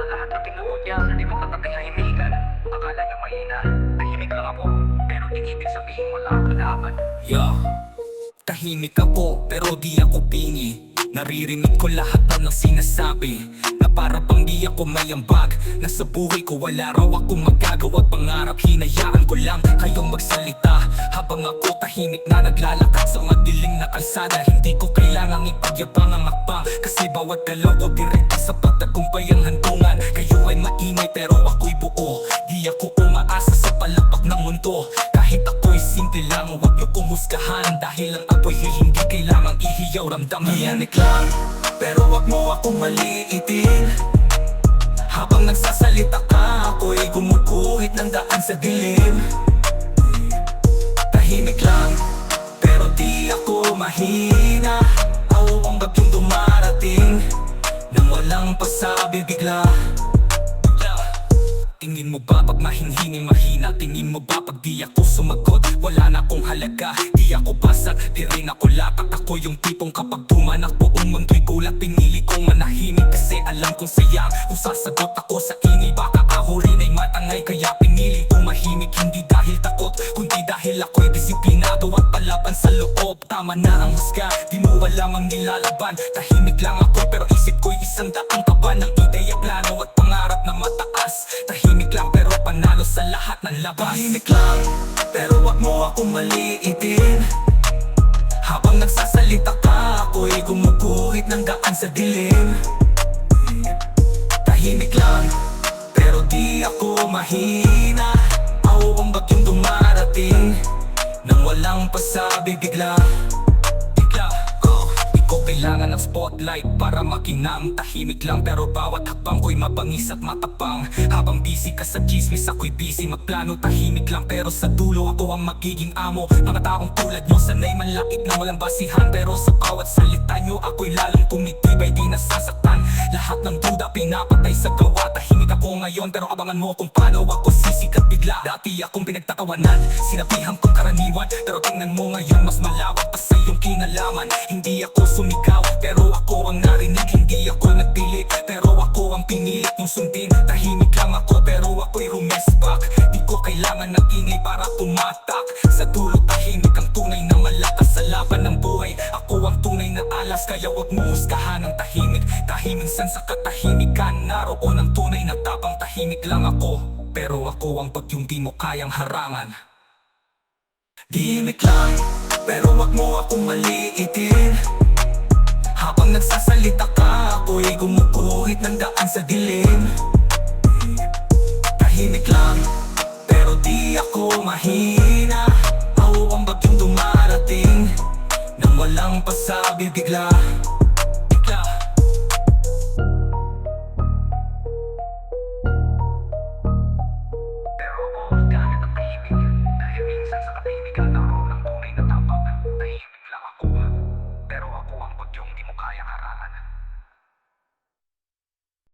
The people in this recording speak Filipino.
Sa lahat ng tinuod niya sa likod ng katahimikan Akala niya mahina Tahimik lang ako Pero di ibig sabihin wala akong kalaban Yeah. Tahimik ako pero di ako pingi. Naririnig ko lahat ng sinasabi Na para bang di ako mayambag. Na sa buhay ko wala raw akong magagawa. Pangarap hinayaan ko lang kayong magsalita. Habang ako tahimik na naglalakad kalsada Hindi ko kailangang ipagyabang ang akbang Kasi bawat galaw direkta sa pagtagumpay ang handungan Kayo ay maingay pero ako'y buo. Di ako umaasa sa palakpak ng mundo. Kahit ako'y simple lang Huwag niyo kumusgahan. Dahil ang apoy hindi kailangang ihiyaw Ramdaman. Mayanik lang Pero wag mo akong maliitin. Habang nagsasalita ka Ako'y gumuguhit ng daan sa dilim mahina Ako ang bagyong dumarating. Nang walang pasabi bigla. Tingin mo ba pag mahinhingin mahina? Tingin mo ba pag di ako sumagot? Wala na akong halaga. Di ako basag, di rin ako latak Ako yung tipong kapag pumanak Buong mundo'y gulat. Pinili kong manahimik Kasi alam kong sayang. Kung sasagot ako sa ingay Baka ako rin ay matangay. Kaya Tama na ang husga Di mo alam ang nilalaban. Tahimik lang ako Pero isip ko'y isang daang kaban. Ng ideya, plano at pangarap na mataas. Tahimik lang pero panalo sa lahat ng labas. Tahimik lang pero wag mo akong maliitin. Habang nagsasalita ka Ako'y gumuguhit ng daan sa dilim. Tahimik lang pero di ako mahina. Ako ang bagyong dumarating. Nang walang pasabi Bigla spotlight para makinam Tahimik lang pero bawat hakbang ko'y mabangis at matapang. Habang busy ka sa chismis ako'y busy magplano. Tahimik lang pero sa dulo ako ang magiging amo. Mga taong tulad nyo sanay manlait na walang basihan. Pero sa bawat salita nyo ako'y lalong tumitibay di nasasaktan. Lahat ng duda pinapatay sa gawa. Tahimik ako ngayon pero abangan mo kung paano ako sisikat bigla. Dati akong pinagtatawanan Sinabihan kong karaniwan. Pero tingnan mo ngayon mas malawak pa sa iyong kinalaman. Hindi ako sumigaw ang mong sundin. Tahimik lang ako pero ako'y rumespak Di ko kailangan ng ingay para tumatak. Sa dulo tahimik ang tunay na malakas sa laban ng buhay. Ako ang tunay na alas kaya wag mo huskahan ng tahimik. Tahimisan sa katahimikan Naroon ang tunay na tapang. Tahimik lang ako Pero ako ang bagyong di mo kayang harangan. Tahimik lang pero wag mo akong maliitin. Habang nagsasalita ka Ako'y gumuguhit ng daan sa dilim Tahimik lang. Pero di ako mahina. Ako ang bagyong dumarating. Nang walang pasabi bigla